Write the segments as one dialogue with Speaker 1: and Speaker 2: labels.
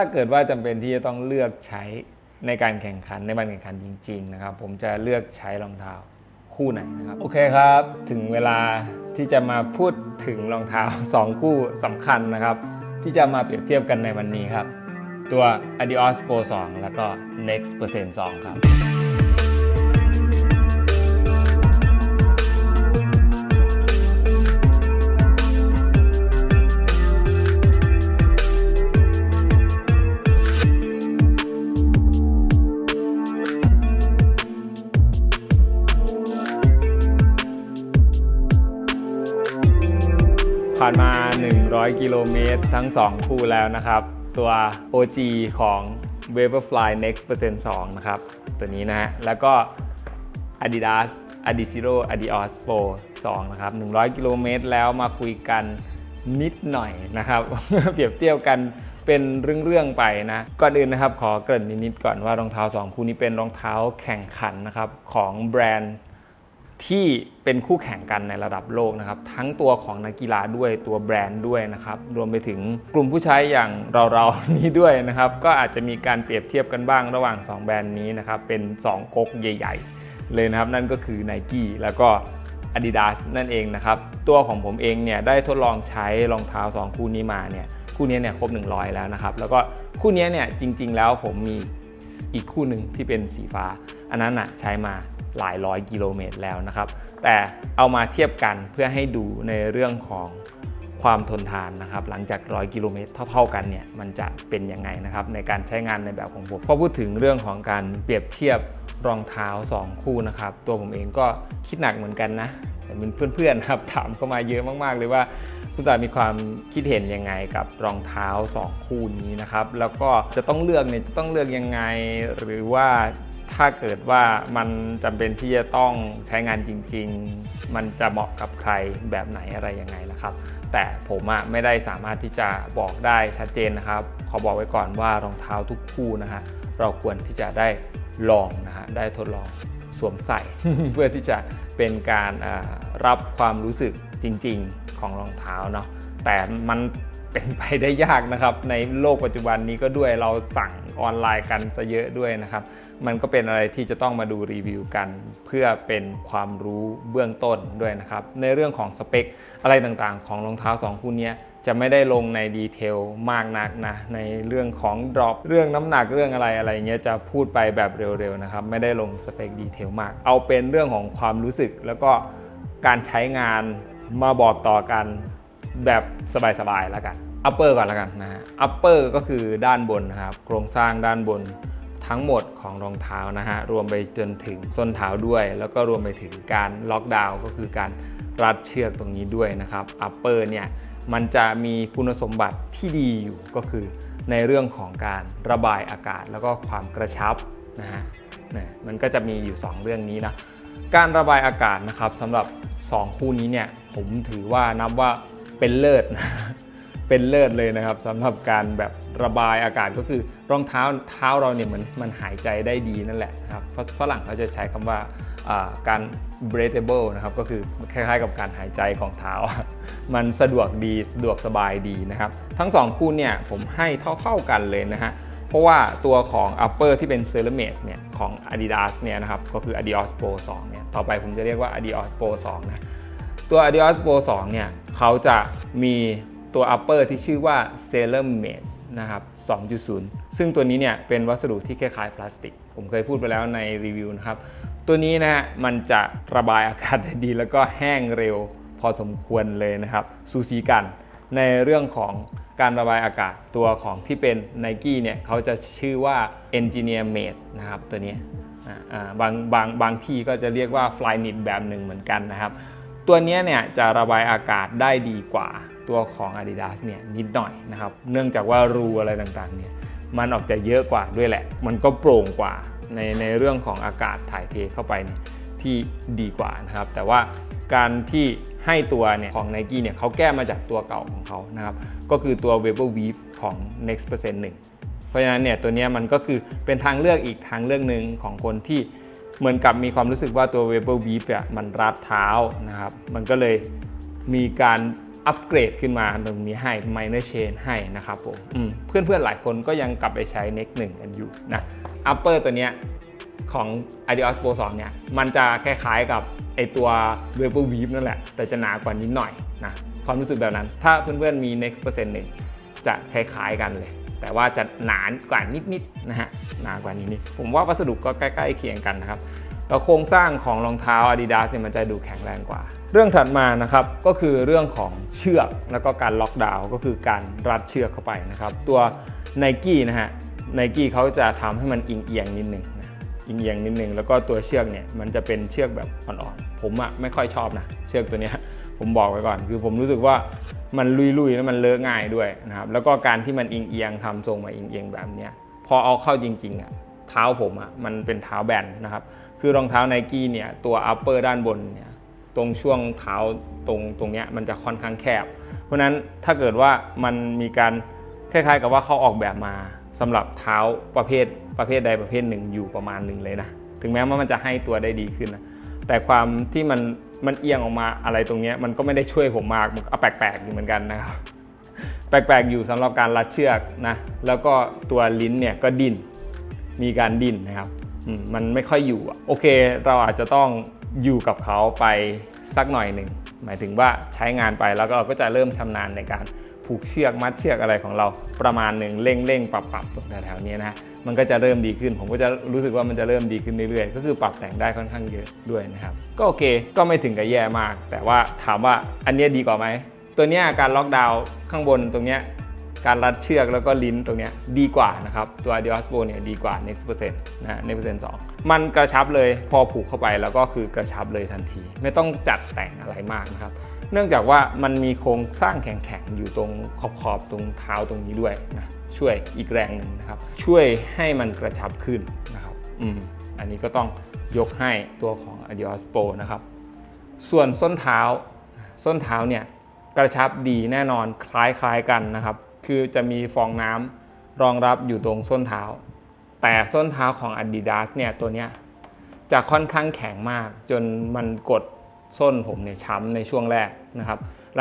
Speaker 1: ถ้าเกิดว่าจำเป็นที่จะต้องเลือกใช้ในการแข่งขันในวันแข่งขันจริง ๆ นะครับ ผมจะเลือกใช้รองเท้าคู่ไหนนะครับโอเคครับ ถึงเวลาที่จะมาพูดถึงรองเท้า 2 คู่สำคัญนะครับ ที่จะมาเปรียบเทียบกันในวันนี้ครับ ตัว Adios Pro 2 แล้วก็ Next Percent 2 ครับ ผ่านมา 100 กิโลเมตรทั้ง 2 คู่แล้วนะครับ ตัว OG ของ Vaporfly Next Percent 2 นะครับ ตัวนี้นะฮะ แล้วก็ Adidas Adizero Adios Pro 2 นะครับ 100 กิโลเมตรแล้วมาคุยกันนิดหน่อยนะครับ เปรียบเทียบกันเป็นเรื่องๆไปนะ ก่อนอื่นนะครับ ขอเกริ่นนิดๆก่อนว่ารองเท้า 2 คู่นี้เป็นรองเท้าแข่งขันนะครับ ของแบรนด์ ที่เป็นคู่แข่งกันในระดับโลกนะครับ ทั้งตัวของนักกีฬาด้วยตัวแบรนด์ด้วยนะครับ รวมไปถึงกลุ่มผู้ใช้อย่างเราๆนี้ด้วยนะครับ ก็อาจจะมีการเปรียบเทียบกันบ้างระหว่าง 2 แบรนด์นี้นะครับ เป็น 2ก๊กใหญ่ ๆ เลยนะครับ นั่นก็คือ n i กี้แล้วก็ Adidas นั่นเองนะครับ ตัวของผมเองเนี่ยได้ทดลองใช้รองเท้า 2 คู่นี้มาเนี่ยคู่นี้เนี่ยครบ 100 แล้วนะครับ แล้วก็คู่นี้เนี่ยจริง ๆ แล้วผมมีอีกคู่หนึ่งที่เป็นสีฟ้า อันนั้นน่ะใช้มา หลายร้อยกิโลเมตรแล้วนะครับ แต่เอามาเทียบกันเพื่อให้ดูในเรื่องของความทนทานนะครับ หลังจาก 100 กิโลเมตรเท่าๆกันเนี่ยมันจะเป็นยังไงนะครับ ในการใช้งานในแบบของผมพอพูดถึงเรื่องของการเปรียบเทียบรองเท้า 2 คู่นะครับ ตัวผมเองก็คิดหนักเหมือนกันนะแต่มีเพื่อนๆนะครับถามเข้ามาเยอะมาก ๆ เลยว่าคุณตามีความคิดเห็นยังไงกับรองเท้า 2 คู่นี้นะครับ แล้วก็จะต้องเลือกเนี่ยจะต้องเลือกยังไง หรือว่า ถ้าเกิดว่ามันจำเป็นที่จะต้องใช้งานจริง ๆ มันจะเหมาะกับใครแบบไหนอะไรยังไงนะครับ แต่ผมอะไม่ได้สามารถที่จะบอกได้ชัดเจนนะครับ ขอบอกไว้ก่อนว่ารองเท้าทุกคู่นะฮะเราควรที่จะได้ลองนะฮะได้ทดลองสวมใส่ เพื่อที่จะเป็นการรับความรู้สึกจริง ๆ ของรองเท้าเนาะแต่มัน เป็นไปได้ยากนะครับ ในโลกปัจจุบันนี้ก็ด้วยเราสั่งออนไลน์กันซะเยอะด้วยนะครับ มันก็เป็นอะไรที่จะต้องมาดูรีวิวกัน เพื่อเป็นความรู้เบื้องต้นด้วยนะครับ ในเรื่องของสเปค อะไรต่างๆ ของรองเท้า 2 คู่นี้จะไม่ได้ลงในดีเทลมากนักนะ ในเรื่องของดรอปเรื่องน้ำหนักเรื่องอะไรอะไรเงี้ยจะพูดไปแบบเร็วๆนะครับ ไม่ได้ลงสเปคดีเทลมาก เอาเป็นเรื่องของความรู้สึกแล้วก็การใช้งานมาบอกต่อกันแบบสบายๆแล้วกัน upper ก่อนแล้วกันนะฮะ upper ก็คือด้านบนนะครับ โครงสร้างด้านบนทั้งหมดของรองเท้านะฮะ รวมไปจนถึงส้นเท้าด้วย แล้วก็รวมไปถึงการล็อกดาวน์ก็คือการรัดเชือกตรงนี้ด้วยนะครับ upper เนี่ยมันจะมีคุณสมบัติที่ดีอยู่ก็คือในเรื่องของการระบายอากาศแล้วก็ความกระชับนะฮะเนี่ยมันก็จะมีอยู่ 2 เรื่องนี้นะ การระบายอากาศนะครับสำหรับ 2 คู่นี้เนี่ยผมถือว่านับว่าเป็นเลิศนะ เป็นเลิศเลยนะครับสำหรับการแบบระบายอากาศก็คือรองเท้าเท้าเราเนี่ยเหมือนมันหายใจได้ดีนั่นแหละครับฝรั่งเขาจะใช้คำว่าอ่าการ breathable นะครับก็คือคล้ายๆกับการหายใจของเท้า มันสะดวกดีสะดวกสบายดีนะครับ ทั้ง 2 คู่เนี่ยผมให้เท่าๆกันเลยนะฮะเพราะว่าตัวของ upper ที่เป็น c e r a m a t e เนี่ยของ Adidas เนี่ยนะครับก็คือ Adios Pro 2เนี่ยต่อไปผมจะเรียกว่า Adios Pro 2นะตัว Adios Pro 2เนี่ยเขาจะมี ตัว upper ที่ชื่อว่า c e r m a t e นะครับ 2.0 ซึ่งตัวนี้เนี่ยเป็นวัสดุที่คล้ายๆพลาสติก ผมเคยพูดไปแล้วในรีวิวนะครับ ตัวนี้นะฮะมันจะระบายอากาศได้ดีแล้วก็แห้งเร็วพอสมควรเลยนะครับสูสีกันในเรื่องของการระบายอากาศตัวของที่เป็น n i กี้เนี่ยเขาจะชื่อว่า Engineer Made นะครับตัวนี้บางบางบางที่ก็จะเรียกว่า Flyknit แบบหนึ่งเหมือนกันนะครับ ตัวนี้เนี่ยจะระบายอากาศได้ดีกว่าตัวของ Adidas เนี่ยนิดหน่อยนะครับ เนื่องจากว่ารูอะไรต่างๆเนี่ยมันออกจะเยอะกว่าด้วยแหละ มันก็โปร่งกว่าในในเรื่องของอากาศถ่ายเทเข้าไปที่ดีกว่านะครับ แต่ว่าการที่ให้ตัวเนี่ยของ Nike เนี่ยเขาแก้มาจากตัวเก่าของเขานะครับ ก็คือตัว Vapor Weave ของ Next Percent 1 เพราะฉะนั้นเนี่ยตัวนี้มันก็คือเป็นทางเลือกอีกทางเลือกหนึ่งของคนที่ เหมือนกับมีความรู้สึกว่าตัว Vapor Weave อะมันรัดเท้านะครับ มันก็เลยมีการอัปเกรดขึ้นมาตรงนี้ให้ minor chain ให้นะครับผมอืมเพื่อนๆหลายคนก็ยังกลับไปใช้ Next 1กันอยู่นะ upper ตัวเนี้ยของ Adios Pro 2เนี่ยมันจะคล้ายๆกับไอตัว Vapor Weave นั่นแหละ แต่จะหนากว่านิดหน่อยนะความรู้สึกแบบนั้น ถ้าเพื่อนๆมี Next เปอร์เซ็นต์หนึ่งจะคล้ายๆกันเลย แต่ว่าจะหนานกว่านิดๆนะฮะหนากว่านิดๆผมว่าวัสดุก็ใกล้ๆเคียงกันนะครับแล้วโครงสร้างของรองเท้า Adidas เนี่ยมันจะดูแข็งแรงกว่า เรื่องถัดมานะครับก็คือเรื่องของเชือกแล้วก็การล็อกดาวน์ก็คือการรัดเชือกเข้าไปนะครับ ตัว n i กี้นะฮะ n i กี้เขาจะทำให้มันอิงเอียงนิดนึงอิงเอียงนิดนึงแล้วก็ตัวเชือกเนี่ยมันจะเป็นเชือกแบบอ่อนๆผมอะไม่ค่อยชอบนะเชือกตัวเนี้ยผมบอกไว้ก่อน คือผมรู้สึกว่า มันลุยๆแล้วมันเลอะง่ายด้วยนะครับ แล้วก็การที่มันอิงเอียงทำทรงมาอิงเอียงแบบเนี้ยพอเอาเข้าจริงๆอะเท้าผมอะมันเป็นเท้าแบนนะครับ คือรองเท้าไนกี้เนี่ยตัว upper ด้านบนเนี่ยตรงช่วงเท้าตรงตรงเนี้ยมันจะค่อนข้างแคบ เพราะฉะนั้นถ้าเกิดว่ามันมีการคล้ายๆกับว่าเขาออกแบบมาสำหรับเท้าประเภทประเภทใดประเภทหนึ่งอยู่ประมาณหนึ่งเลยนะ ถึงแม้ว่ามันจะให้ตัวได้ดีขึ้นนะแต่ความที่มัน มันเอียงออกมาอะไรตรงนี้มันก็ไม่ได้ช่วยผมมากมันก็แปลกๆอยู่เหมือนกันนะครับแปลกๆอยู่สำหรับการรัดเชือกนะแล้วก็ตัวลิ้นเนี่ยก็ดิ้นมีการดิ้นนะครับมันไม่ค่อยอยู่โอเค เราอาจจะต้องอยู่กับเขาไปสักหน่อยหนึ่งหมายถึงว่าใช้งานไปแล้วก็เราก็จะเริ่มชำนาญในการ ผูกเชือกมัดเชือกอะไรของเราประมาณหนึ่งเร่งเร่งปรับปรับตรงแถวๆนี้นะมันก็จะเริ่มดีขึ้น ผมก็จะรู้สึกว่ามันจะเริ่มดีขึ้นเรื่อยๆ ก็คือปรับแต่งได้ค่อนข้างเยอะด้วยนะครับ ก็โอเคก็ไม่ถึงกับแย่มาก แต่ว่าถามว่าอันนี้ดีกว่าไหมตัวเนี้ยการล็อกดาวน์ข้างบนตรงเนี้ยการรัดเชือกแล้วก็ลิ้นตรงนี้ดีกว่านะครับ ตัว Adios Pro เนี่ยดีกว่า Next Percent นะ Next Percent 2มันกระชับเลยพอผูกเข้าไปแล้วก็คือกระชับเลยทันที ไม่ต้องจัดแต่งอะไรมากนะครับ เนื่องจากว่ามันมีโครงสร้างแข็งๆ อยู่ตรงขอบๆตรงเท้าตรงนี้ด้วยนะช่วยอีกแรงหนึ่งนะครับ ช่วยให้มันกระชับขึ้นนะครับอืมอันนี้ก็ต้องยกให้ตัวของ Adios Pro นะครับ ส่วนส้นเท้า ส้นเท้าเนี่ยกระชับดีแน่นอนคล้ายๆกันนะครับ คือจะมีฟองน้ำรองรับอยู่ตรงส้นเท้า แต่ส้นเท้าของ Adidas เนี่ยตัวเนี้ยจะค่อนข้างแข็งมากจนมันกด ส้นผมเนี่ยช้ำในช่วงแรกนะครับ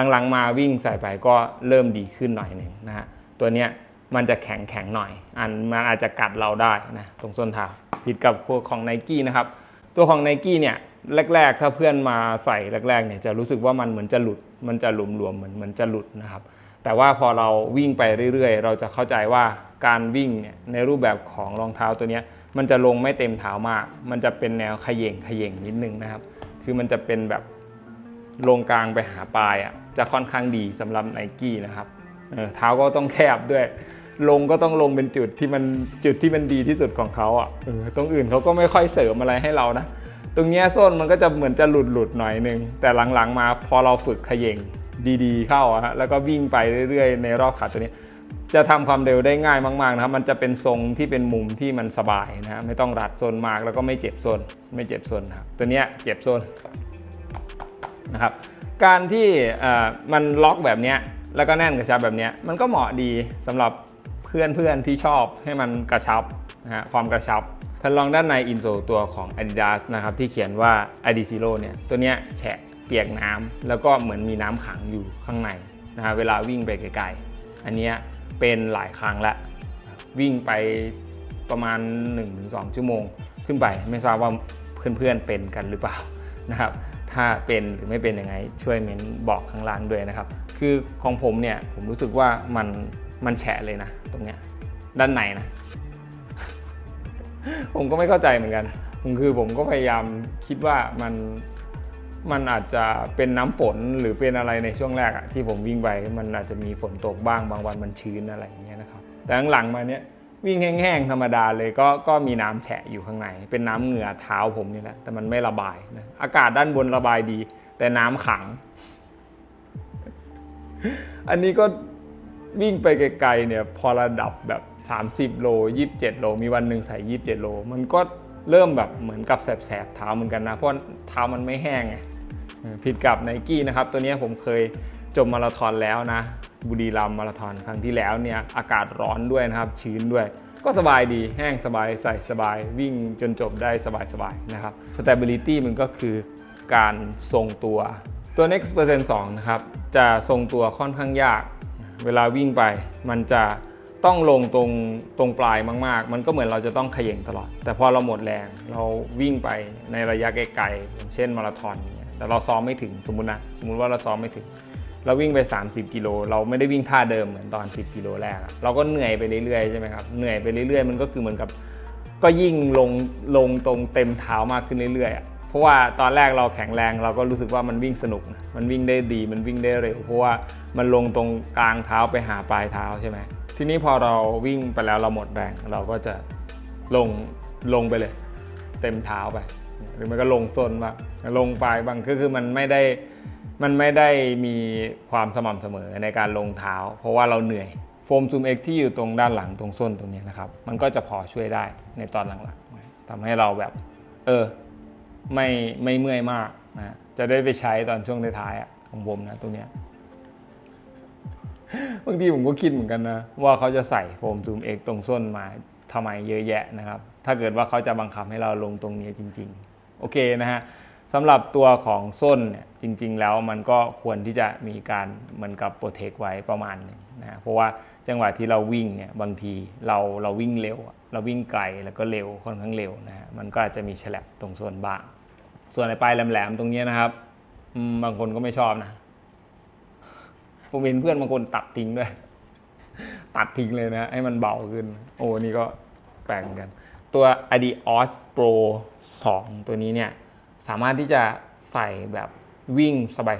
Speaker 1: หลังๆมาวิ่งใส่ไปก็เริ่มดีขึ้นหน่อยหนึ่งนะฮะตัวเนี้ยมันจะแข็งแข็งๆหน่อย อันมันอาจจะกัดเราได้นะตรงส้นเท้าผิดกับพวกของ n i กี้นะครับ ตัวของ n i กี้เนี่ยแรก ๆ ถ้าเพื่อนมาใส่แรกๆเนี่ยจะรู้สึกว่ามันเหมือนจะหลุด มันจะหลวมๆเหมือนเหมือนจะหลุดนะครับ แต่ว่าพอเราวิ่งไปเรื่อยๆ เราจะเข้าใจว่าการวิ่งเนี่ยในรูปแบบของรองเท้าตัวเนี้ยมันจะลงไม่เต็มเท้ามาก มันจะเป็นแนวขย่งขย่งนิดนึงนะครับ คือมันจะเป็นแบบลงกลางไปหาปลายอะจะค่อนข้างดีสำหรับไนกี้นะครับเออเท้าก็ต้องแคบด้วย ลงก็ต้องลงเป็นจุดที่มันจุดที่มันดีที่สุดของเขาอะเออตรงอื่นเขาก็ไม่ค่อยเสริมอะไรให้เรานะ ตรงเนี้ยส้นมันก็จะเหมือนจะหลุดหลุดๆหน่อยนึง แต่หลังๆมาพอเราฝึกเขย่งดีๆ เข้าอะฮะแล้วก็วิ่งไปเรื่อยๆ ในรอบขาตัวนี้ จะทำความเร็วได้ง่ายมากๆนะครับ มันจะเป็นทรงที่เป็นมุมที่มันสบายนะไม่ต้องรัดโซนมากแล้วก็ไม่เจ็บโซนไม่เจ็บโซนครับตัวเนี้ยเจ็บโซนนะครับ การที่มันล็อกแบบนี้แล้วก็แน่นกระชับแบบนี้มันก็เหมาะดีสำหรับเพื่อนๆที่ชอบให้มันกระชับนะฮะความกระชับแผ่นรองด้านในอินโซตัวของ Adidas นะครับที่เขียนว่า Adizero เนี่ยตัวเนี้ยแฉะเปียกน้ำแล้วก็เหมือนมีน้ำขังอยู่ข้างในนะฮะเวลาวิ่งไปไกลๆอันเนี้ย เป็นหลายครั้งละวิ่งไปประมาณ 1-2 ชั่วโมง ขึ้นไปไม่ทราบว่าเพื่อนๆเป็นกันหรือเปล่านะครับถ้าเป็นหรือไม่เป็นยังไงช่วยเม้นบอกข้างล่างด้วยนะครับ คือของผมเนี่ยผมรู้สึกว่ามันมันแฉะเลยนะ ตรงเนี้ยด้านในนะ ผมก็ไม่เข้าใจเหมือนกันผมคือผมก็พยายามคิดว่ามัน มันอาจจะเป็นน้ำฝนหรือเป็นอะไรในช่วงแรกอะที่ผมวิ่งไปมันอาจจะมีฝนตกบ้างบางวันมันชื้นอะไรอย่างเงี้ยนะครับ แต่หลังๆมาเนี้ยวิ่งแห้งๆธรรมดาเลยก็ก็มีน้ำแฉะอยู่ข้างใน เป็นน้ำเหงื่อเท้าผมนี่แหละแต่มันไม่ระบายนะอากาศด้านบนระบายดี แต่น้ำขัง อันนี้ก็วิ่งไปไกลๆเนี่ยพอระดับแบบ 30 โล 27 โล มีวันหนึ่งใส่ 27 โล มันก็ เริ่มแบบเหมือนกับแสบๆเท้าเหมือนกันนะ เพราะเท้ามันไม่แห้งไงผิดกับไนกี้นะครับ ตัวนี้ผมเคยจบมาราธอนแล้วนะ บุรีรัมมาราธอนครั้งที่แล้วเนี่ยอากาศร้อนด้วยนะครับ ชื้นด้วย ก็สบายดีแห้งสบายใส่สบาย วิ่งจนจบได้สบายๆนะครับ stability มันก็คือการทรงตัวตัว next percent 2นะครับ จะทรงตัวค่อนข้างยาก เวลาวิ่งไปมันจะ ต้องลงตรงตรงปลายมาก ๆ มันก็เหมือนเราจะต้องเขย่งตลอด แต่พอเราหมดแรงเราวิ่งไปในระยะไกลๆเช่นมาราธอนเนี่ยแต่เราซ้อมไม่ถึงสมมุตินะสมมุติว่าเราซ้อมไม่ถึง เราวิ่งไป 30 กิโล เราไม่ได้วิ่งท่าเดิมเหมือนตอน 10 กิโลแรก เราก็เหนื่อยไปเรื่อยๆใช่ไหมครับเหนื่อยไปเรื่อยๆ มันก็คือเหมือนกับ ก็ยิ่งลงลงตรงเต็มเท้ามากขึ้นเรื่อยๆเพราะว่าตอนแรกเราแข็งแรงเราก็รู้สึกว่ามันวิ่งสนุก มันวิ่งได้ดีมันวิ่งได้เร็วเพราะว่ามันลงตรงกลางเท้าไปหาปลายเท้าใช่ไหม ทีนี้พอเราวิ่งไปแล้วเราหมดแรงเราก็จะลงลงไปเลย เต็มเท้าไป หรือมันก็ลงโซนบ้างลงปลายบางก็คือมันไม่ได้มันไม่ได้มีความสม่ำเสมอในการลงเท้า เพราะว่าเราเหนื่อยโฟมซูมเอ็กที่อยู่ตรงด้านหลังตรงส้นตรงนี้นะครับ มันก็จะพอช่วยได้ในตอนหลังๆทำให้เราแบบ เออไม่ไม่เมื่อยมากนะจะได้ไปใช้ตอนช่วงท้ายๆของผมนะตรงเนี้ย บางทีผมก็คิดเหมือนกันนะ ว่าเขาจะใส่โฟมซูมเอกตรงส้นมาทำไมเยอะแยะนะครับ ถ้าเกิดว่าเขาจะบังคับให้เราลงตรงนี้จริง ๆ โอเคนะฮะสำหรับตัวของส้นเนี่ยจริง ๆ แล้วมันก็ควรที่จะมีการเหมือนกับโปรเทคไว้ประมาณหนึงนะเพราะว่าจังหวะที่เราวิ่งเนี่ยบางทีเราเราวิ่งเร็ว เราวิ่งไกลแล้วก็เร็วค่อนข้างเร็วนะฮะมันก็อาจจะมีฉลับตรงส่วนบ้างส่วนในปลายแหลมๆตรงนี้นะครับบางคนก็ไม่ชอบนะ ผมเห็นเพื่อนบางคนตัดทิ้งด้วยตัดทิ้งเลยนะ ให้มันเบาขึ้น โอ้นี่ก็แปลกกัน ตัว Adios Pro 2 ตัวนี้เนี่ย สามารถที่จะใส่แบบวิ่ง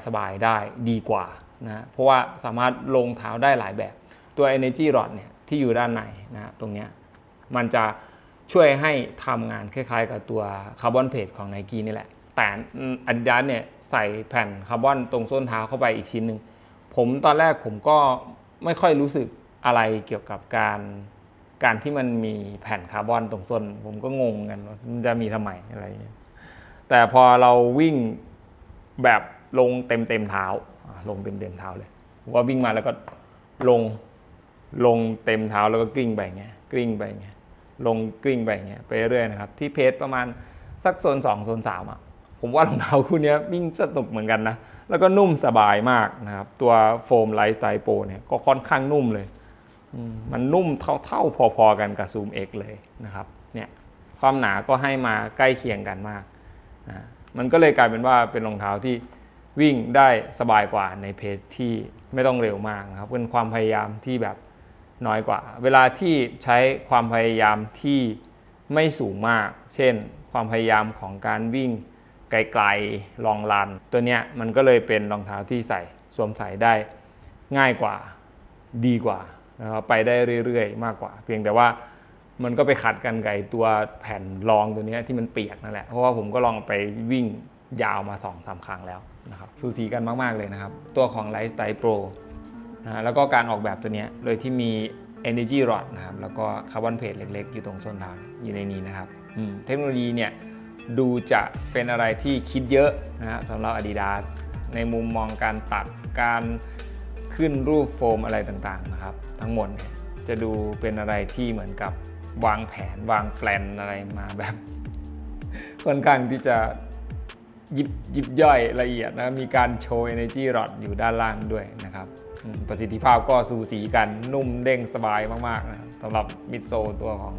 Speaker 1: สบายๆได้ดีกว่านะเพราะว่าสามารถลงเท้าได้หลายแบบ ตัว Energy Rod เนี่ยที่อยู่ด้านในนะตรงเนี้ยมันจะช่วยให้ทำงานคล้ายๆ กับตัวคาร์บอนเพจของ n นกี้นี่แหละ แต่ Adidas เนี่ยใส่แผ่นคาร์บอนตรงส้นเท้าเข้าไปอีกชิ้นหนึ่ง ผมตอนแรกผมก็ไม่ค่อยรู้สึกอะไรเกี่ยวกับการการที่มันมีแผ่นคาร์บอนตรงส้น ผมก็งงกันว่ามันจะมีทำไมอะไรอย่างเงี้ยแต่พอเราวิ่งแบบลงเต็มเต็มเท้า ลงเต็มเต็มเท้าเลยผมว่าวิ่งมาแล้วก็ลงลงเต็มเท้าแล้วก็กลิ้งไปเงี้ยกลิ้งไปเงี้ยลงกลิ้งไปเงี้ยไปเรื่อยนะครับ ที่เพจประมาณสักโซน2โซน3อะผมว่ารองเท้าคู่นี้วิ่งสนุกเหมือนกันนะ แล้วก็นุ่มสบายมากนะครับ ตัวโฟมไลท์สไตล์โปเนี่ยก็ค่อนข้างนุ่มเลยมมันนุ่มเท่าๆพอๆกันกับซูม X เลยนะครับเนี่ยความหนาก็ให้มาใกล้เคียงกันมากนะมันก็เลยกลายเป็นว่าเป็นรองเท้าที่วิ่งได้สบายกว่าในเพจที่ไม่ต้องเร็วมากนะครับเป็นความพยายามที่แบบน้อยกว่า เวลาที่ใช้ความพยายามที่ไม่สูงมาก เช่น ความพยายามของการวิ่ง ไกลๆลองรัน ตัวเนี้ยมันก็เลยเป็นรองเท้าที่ใส่สวมใส่ได้ง่ายกว่าดีกว่านะครับไปได้เรื่อยๆ มากกว่า เพียงแต่ว่ามันก็ไปขัดกันไกบไอ้ตัวแผ่นรองตัวเนี้ยที่มันเปียกนั่นแหละเพราะว่าผมก็ลองไปวิ่งยาวมา2อสาครั้งแล้วนะครับสูสีกันมาก ๆ เลยนะครับ ตัวของ Lifestyle Pro นะแล้วก็การออกแบบตัวเนี้ยโดยที่มี Energy Rod นะครับแล้วก็คาร์บอนเพจเล็ก ๆ อยู่ตรงส้นเท้าอยู่ในนี้นะครับเทคโนโลยีเนี่ย ดูจะเป็นอะไรที่คิดเยอะนะฮะสำหรับ Adidas ในมุมมองการตัดการขึ้นรูปโฟมอะไรต่างๆนะครับ ทั้งหมดเนี่ยจะดูเป็นอะไรที่เหมือนกับวางแผนวางแปลนอะไรมาแบบค่อนข้างที่จะยิบยิบย่อยละเอียดนะ มีการโชว์ Energy Rod อยู่ด้านล่างด้วยนะครับ ประสิทธิภาพก็สูสีกันนุ่มเด้งสบายมากๆนะสำหรับมิดโซตัวของ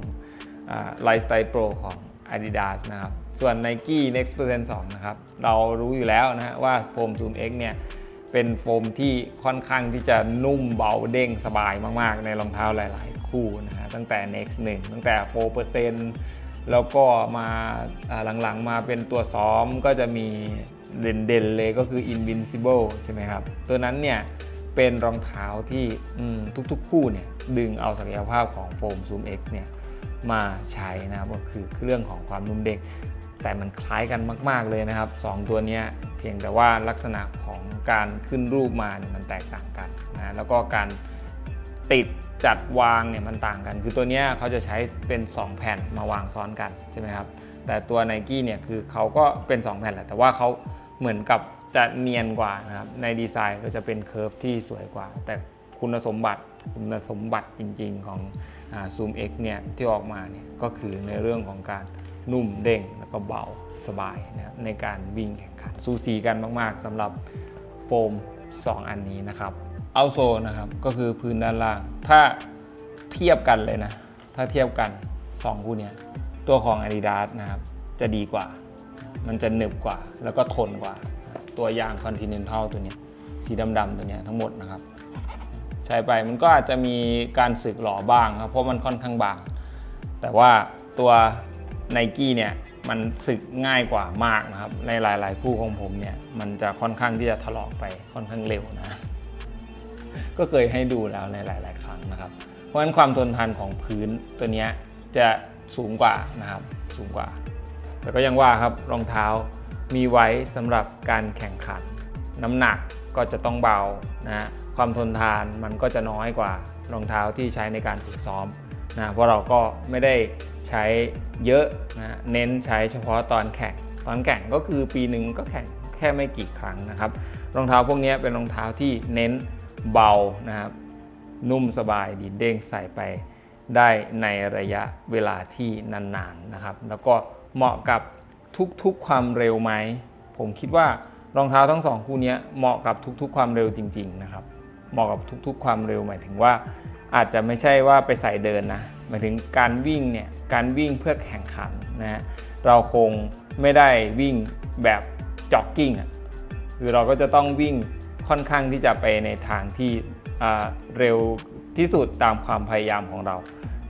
Speaker 1: ไลฟ์สไตล์โปรของ Adidas นะครับ ส่วน Nike Next Percent 2 นะครับ เรารู้อยู่แล้วนะฮะว่าโฟม Zoom X เนี่ย เป็นโฟมที่ค่อนข้างที่จะนุ่มเบาเด้งสบายมาก ๆ ในรองเท้าหลาย ๆ คู่นะฮะตั้งแต่ Next 1 ตั้งแต่ 4%แล้วก็มาหลัง ๆ มาเป็นตัวซ้อมก็จะมีเด่น ๆ เลยก็คือ Invincible ใช่ไหมครับ ตัวนั้นเนี่ยเป็นรองเท้าที่ทุกๆ คู่เนี่ยดึงเอาศักยภาพของโฟม Zoom X เนี่ยมาใช้นะครับก็คือเรื่องของความนุ่มเด้ง แต่มันคล้ายกันมาก ๆเลยนะครับสองตัวนี้เพียงแต่ว่าลักษณะของการขึ้นรูปมาเนี่ยมันแตกต่างกันนะแล้วก็การติดจัดวางเนี่ยมันต่างกัน คือตัวนี้เขาจะใช้เป็น 2 แผ่นมาวางซ้อนกันใช่ไหมครับแต่ตัว n i กี้เนี่ยคือเขาก็เป็น 2 แผ่นแหละแต่ว่าเขาเหมือนกับจะเนียนกว่านะครับในดีไซน์ก็จะเป็นเคิร์ฟที่สวยกว่า แต่คุณสมบัติคุณสมบัติจริง ๆ ของซูม X เนี่ยที่ออกมาเนี่ยก็คือในเรื่องของการ นุ่มเด้งแล้วก็เบาสบายนะในการวิ่งแข่งขันสูสีกันมาก ๆสำหรับโฟม 2 อันนี้นะครับเอาโซนะครับก็คือพื้นด้านล่าง ถ้าเทียบกันเลยนะ ถ้าเทียบกัน 2 คู่นี้ตัวของ Adidas นะครับจะดีกว่า มันจะหนึบกว่า แล้วก็ทนกว่า ตัวยาง Continental ตัวนี้สีดำๆตัวนี้ทั้งหมดนะครับ ใช้ไปมันก็อาจจะมีการสึกหล่อบ้างครับเพราะมันค่อนข้างบาง แต่ว่าตัว ไนกี้เนี่ยมันสึกง่ายกว่ามากนะครับ ในหลาย ๆ คู่ของผมเนี่ยมันจะค่อนข้างที่จะถลอกไปค่อนข้างเร็วนะ ก็เคยให้ดูแล้วในหลาย ๆ ครั้งนะครับ เพราะฉะนั้นความทนทานของพื้นตัวเนี้ยจะสูงกว่านะครับสูงกว่า แต่ก็ยังว่าครับรองเท้ามีไว้สำหรับการแข่งขัน น้ำหนักก็จะต้องเบานะฮะความทนทานมันก็จะน้อยกว่ารองเท้าที่ใช้ในการฝึกซ้อมนะเพราะเราก็ไม่ได้ ใช้เยอะนะเน้นใช้เฉพาะตอนแข่งตอนแข่งก็คือปีหนึ่งก็แข่งแค่ไม่กี่ครั้งนะครับ รองเท้าพวกนี้เป็นรองเท้าที่เน้นเบานะครับนุ่มสบายดีเด้งใส่ไปได้ในระยะเวลาที่นานๆนะครับ แล้วก็เหมาะกับทุกๆความเร็วไหม ผมคิดว่ารองเท้าทั้งสองคู่นี้เหมาะกับทุกๆ ความเร็วจริง ๆ นะครับ เหมาะกับทุกๆ ความเร็วหมายถึงว่า อาจจะไม่ใช่ว่าไปใส่เดินนะ หมายถึงการวิ่งเนี่ยการวิ่งเพื่อแข่งขันนะฮะเราคงไม่ได้วิ่งแบบจ็อกกิ้งอะคือเราก็จะต้องวิ่งค่อนข้างที่จะไปในทางที่เร็วที่สุดตามความพยายามของเรา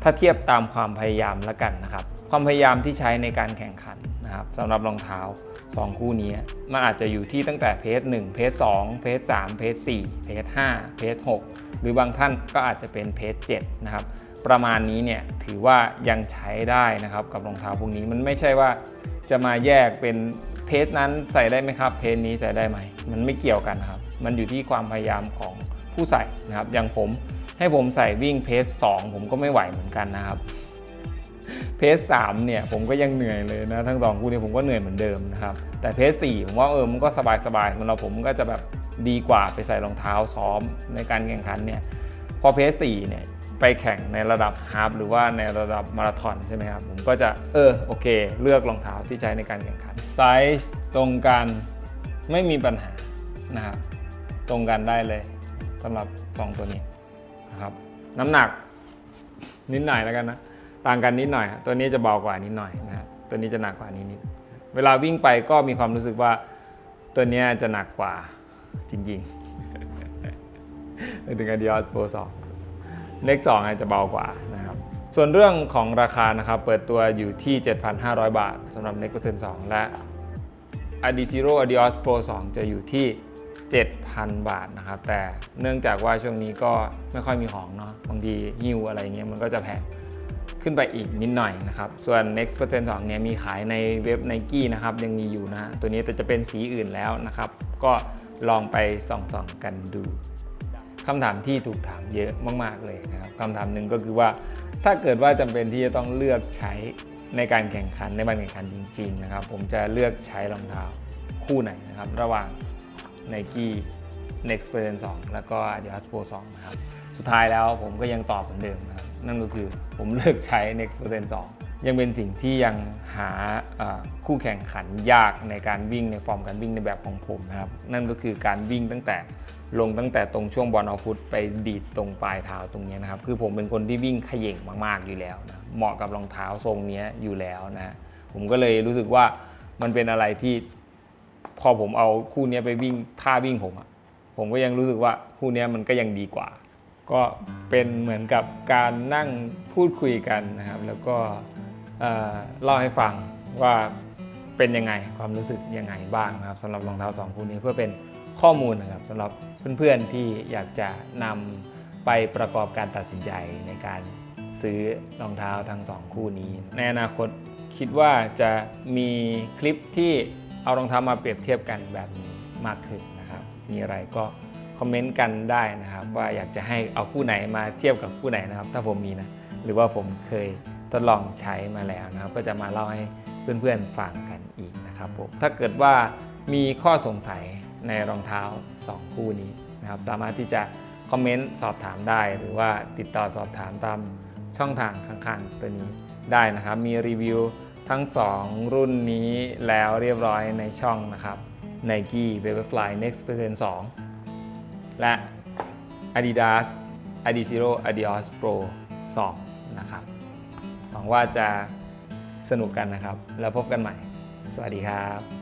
Speaker 1: ถ้าเทียบตามความพยายามละกันนะครับ ความพยายามที่ใช้ในการแข่งขันนะครับสำหรับรองเท้า 2 คู่นี้ มันอาจจะอยู่ที่ตั้งแต่เพจ1เพจ2เพจ3เพจ4เพจ5เพจ6หรือบางท่านก็อาจจะเป็นเพจ7นะครับ ประมาณนี้เนี่ยถือว่ายังใช้ได้นะครับกับรองเท้าพวกนี้มันไม่ใช่ว่าจะมาแยกเป็นเพจนั้นใส่ได้ไหมครับ เพจนี้ใส่ได้ไหม มันไม่เกี่ยวกันครับ มันอยู่ที่ความพยายามของผู้ใส่นะครับ อย่างผมให้ผมใส่วิ่งเพจ2ผมก็ไม่ไหวเหมือนกันนะครับเพจสามเนี่ยผมก็ยังเหนื่อยเลยนะทั้งสองคู่เนี่ยผมก็เหนื่อยเหมือนเดิมนะครับแต่เพจสี่ผมว่าเออมันก็สบายสบายๆสำหรับผมก็จะแบบดีกว่าไปใส่รองเท้าซ้อมในการแข่งขันเนี่ยพอเพจสี่เนี่ย ไปแข่งในระดับฮาล์ฟหรือว่าในระดับมาราธอนใช่ไหมครับ ผมก็จะเออโอเค เลือกรองเท้าที่ใช้ในการแข่งขันไซส์ตรงกันไม่มีปัญหานะครับตรงกันได้เลยสำหรับ 2 ตัวนี้นะครับน้ำหนักนิดหน่อยแล้วกันนะต่างกันนิดหน่อย ตัวนี้จะเบากว่านิดหน่อยนะครับตัวนี้จะหนักกว่านี้นิดเวลาวิ่งไปก็มีความรู้สึกว่าตัวเนี้ยจะหนักกว่าจริงๆนึกถึง Adios Pro 2 Next 2อาจจะเบากว่านะครับส่วนเรื่องของราคานะครับเปิดตัวอยู่ที่ 7,500 บาทสำหรับ Next Percent 2และ Adizero Adios Pro 2 จะอยู่ที่ 7,000 บาทนะครับแต่เนื่องจากว่าช่วงนี้ก็ไม่ค่อยมีของเนาะบางทีหิ้วอะไรเงี้ยมันก็จะแพงขึ้นไปอีกนิดหน่อยนะครับ ส่วน next percent 2เนี่ยมีขายในเว็บ Nike นะครับยังมีอยู่นะ ตัวนี้แต่จะเป็นสีอื่นแล้วนะครับ ก็ลองไปส่องๆกันดู คำถามที่ถูกถามเยอะมาก ๆ เลยนะครับคำถามหนึ่งก็คือว่า ถ้าเกิดว่าจำเป็นที่จะต้องเลือกใช้ในการแข่งขันในวันแข่งขันจริง ๆ นะครับ ผมจะเลือกใช้รองเท้าคู่ไหนนะครับ ระหว่าง Nike Next Percent 2แล้วก็ Adidas Pro 2นะครับ สุดท้ายแล้วผมก็ยังตอบเหมือนเดิมนะครับ นั่นก็คือผมเลือกใช้ Next Percent 2 ยังเป็นสิ่งที่ยังหาคู่แข่งขันยากในการวิ่งในฟอร์มการวิ่งในแบบของผมนะครับ นั่นก็คือการวิ่งตั้งแต่ลงตั้งแต่ตรงช่วงบอลเอาฟุตไปดีดตรงปลายเท้าตรงนี้นะครับ คือผมเป็นคนที่วิ่งเขย่งมากๆอยู่แล้วนะเหมาะกับรองเท้าทรงนี้อยู่แล้วนะผมก็เลยรู้สึกว่ามันเป็นอะไรที่พอผมเอาคู่นี้ไปวิ่งท่าวิ่งผมอะผมก็ยังรู้สึกว่าคู่นี้มันก็ยังดีกว่า ก็เป็นเหมือนกับการนั่งพูดคุยกันนะครับ แล้วก็ เล่าให้ฟังว่าเป็นยังไงความรู้สึกยังไงบ้างนะครับสำหรับรองเท้าสองคู่นี้เพื่อเป็นข้อมูลนะครับสำหรับเพื่อนๆที่อยากจะนำไปประกอบการตัดสินใจในการซื้อรองเท้าทั้งสองคู่นี้ ในอนาคตคิดว่าจะมีคลิปที่เอารองเท้ามาเปรียบเทียบกันแบบนี้มากขึ้นนะครับ มีอะไรก็คอมเมนต์กันได้นะครับ ว่าอยากจะให้เอาคู่ไหนมาเทียบกับคู่ไหนนะครับ ถ้าผมมีนะ หรือว่าผมเคย ทดลองใช้มาแล้วนะครับ ก็จะมาเล่าให้เพื่อนๆฟังกันอีกนะครับผมถ้าเกิดว่ามีข้อสงสัยในรองเท้า 2 คู่นี้นะครับสามารถที่จะคอมเมนต์สอบถามได้ หรือว่าติดต่อสอบถามตามช่องทางข้างๆ ตัวนี้ได้นะครับ มีรีวิวทั้ง 2 รุ่นนี้แล้วเรียบร้อยในช่องนะครับ Nike Vaporfly Next Percent 2 และ Adidas Adizero Adios Pro 2 นะครับ หวังว่าจะสนุกกันนะครับ แล้วพบกันใหม่ สวัสดีครับ